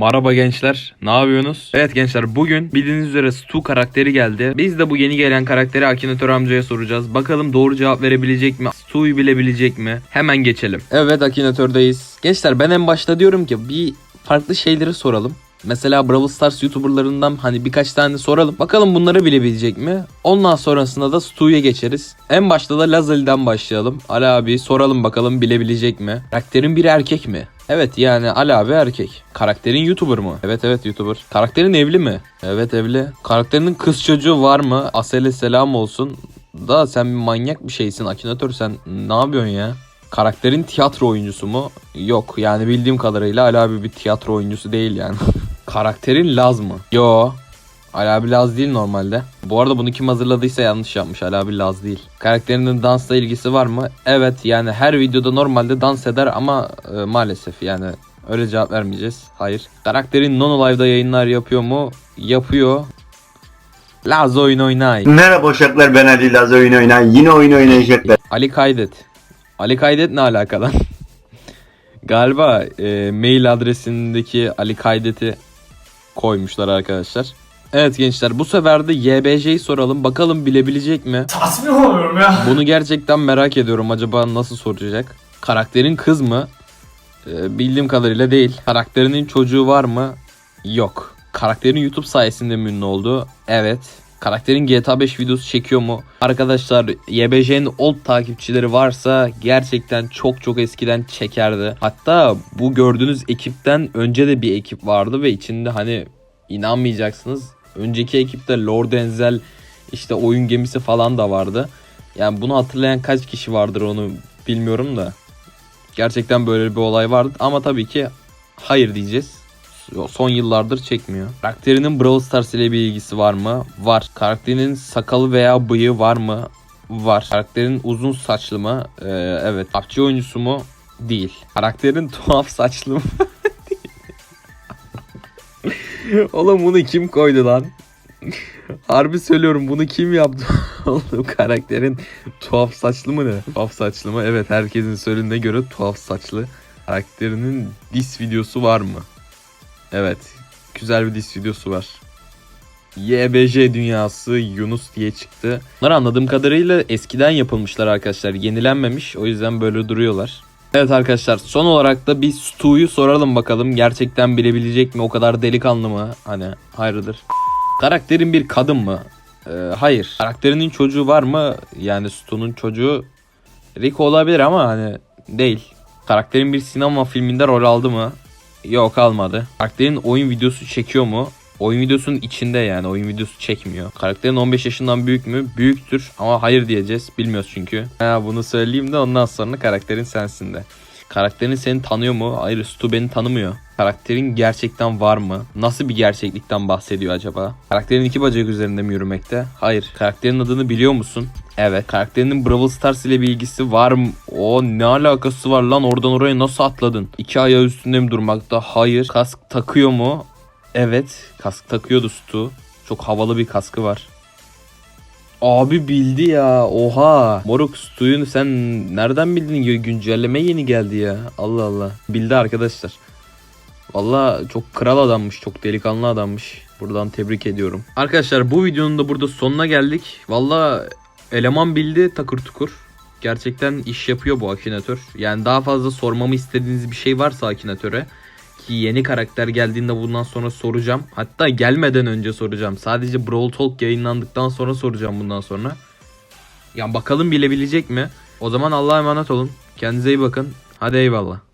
Merhaba gençler, ne yapıyorsunuz? Evet gençler bugün bildiğiniz üzere Stu karakteri geldi. Biz de bu yeni gelen karakteri Akinator amcaya soracağız. Bakalım doğru cevap verebilecek mi? Stu'yu bilebilecek mi? Hemen geçelim. Evet Akinator'dayız. Gençler ben en başta diyorum ki bir farklı şeyleri soralım. Mesela Brawl Stars YouTuber'larından hani birkaç tane soralım. Bakalım bunları bilebilecek mi? Ondan sonrasında da Stu'ya geçeriz. En başta da Lazali'den başlayalım. Ali abi soralım bakalım bilebilecek mi? Karakterin bir erkek mi? Evet yani Ali abi erkek. Karakterin YouTuber mı? Evet evet YouTuber. Karakterin evli mi? Evet evli. Karakterinin kız çocuğu var mı? Asele selam olsun. Da sen bir manyak bir şeysin Akinator sen ne yapıyorsun ya? Karakterin tiyatro oyuncusu mu? Yok yani bildiğim kadarıyla Ali abi bir tiyatro oyuncusu değil yani. Karakterin Laz mı? Yo. Ali abi Laz değil normalde. Bu arada bunu kim hazırladıysa yanlış yapmış. Ali abi Laz değil. Karakterinin dansla ilgisi var mı? Evet yani her videoda normalde dans eder ama e, maalesef yani öyle cevap vermeyeceğiz. Hayır. Karakterin Nono Live'da yayınlar yapıyor mu? Yapıyor. Laz oyun oynay. Merhaba uşaklar ben Ali Laz oyun oynar. Yine oyun oynayacaklar. Ali Kaydet. Ali Kaydet ne alaka lan? Galiba e, mail adresindeki Ali Kaydet'i koymuşlar arkadaşlar. Evet gençler bu sefer de YBJ'yi soralım. Bakalım bilebilecek mi? Tasmin oluyorum ya. Bunu gerçekten merak ediyorum. Acaba nasıl soracak? Karakterin kız mı? Ee, bildiğim kadarıyla değil. Karakterinin çocuğu var mı? Yok. Karakterin YouTube sayesinde mi ünlü oldu? Evet. Karakterin GTA 5 videosu çekiyor mu? Arkadaşlar YBJ'nin old takipçileri varsa gerçekten çok çok eskiden çekerdi. Hatta bu gördüğünüz ekipten önce de bir ekip vardı ve içinde hani inanmayacaksınız. Önceki ekipte Lord Enzel işte oyun gemisi falan da vardı. Yani bunu hatırlayan kaç kişi vardır onu bilmiyorum da. Gerçekten böyle bir olay vardı ama tabii ki hayır diyeceğiz. Son yıllardır çekmiyor. Karakterinin Brawl Stars ile bir ilgisi var mı? Var. Karakterinin sakalı veya bıyığı var mı? Var. Karakterin uzun saçlı mı? Ee, evet. PUBG oyuncusu mu? Değil. Karakterin tuhaf saçlı mı? Oğlum bunu kim koydu lan? Harbi söylüyorum bunu kim yaptı? Oğlum karakterin tuhaf saçlı mı ne? Tuhaf saçlı mı? Evet herkesin söylediğine göre tuhaf saçlı. Karakterinin dis videosu var mı? Evet. Güzel bir dis videosu var. YBJ dünyası Yunus diye çıktı. Bunlar anladığım kadarıyla eskiden yapılmışlar arkadaşlar. Yenilenmemiş. O yüzden böyle duruyorlar. Evet arkadaşlar son olarak da bir Stu'yu soralım bakalım. Gerçekten bilebilecek mi? O kadar delikanlı mı? Hani hayırdır? Karakterin bir kadın mı? Ee, hayır. Karakterinin çocuğu var mı? Yani Stu'nun çocuğu Rick olabilir ama hani değil. Karakterin bir sinema filminde rol aldı mı? Yok almadı. Karakterin oyun videosu çekiyor mu? Oyun videosunun içinde yani oyun videosu çekmiyor. Karakterin 15 yaşından büyük mü? Büyüktür ama hayır diyeceğiz. Bilmiyoruz çünkü. Ha, bunu söyleyeyim de ondan sonra karakterin sensin de. Karakterin seni tanıyor mu? Hayır Stu beni tanımıyor. Karakterin gerçekten var mı? Nasıl bir gerçeklikten bahsediyor acaba? Karakterin iki bacak üzerinde mi yürümekte? Hayır. Karakterin adını biliyor musun? Evet. Karakterinin Brawl Stars ile bir ilgisi var mı? O ne alakası var lan oradan oraya nasıl atladın? İki ayağı üstünde mi durmakta? Hayır. Kask takıyor mu? Evet. Kask takıyordu Stu. Çok havalı bir kaskı var. Abi bildi ya. Oha. Moruk Stu'yu sen nereden bildin? Gü- Güncelleme yeni geldi ya. Allah Allah. Bildi arkadaşlar. Valla çok kral adammış. Çok delikanlı adammış. Buradan tebrik ediyorum. Arkadaşlar bu videonun da burada sonuna geldik. Valla eleman bildi takır tukur. Gerçekten iş yapıyor bu Akinator. Yani daha fazla sormamı istediğiniz bir şey varsa Akinatöre yeni karakter geldiğinde bundan sonra soracağım. Hatta gelmeden önce soracağım. Sadece Brawl Talk yayınlandıktan sonra soracağım bundan sonra. Ya bakalım bilebilecek mi? O zaman Allah'a emanet olun. Kendinize iyi bakın. Hadi eyvallah.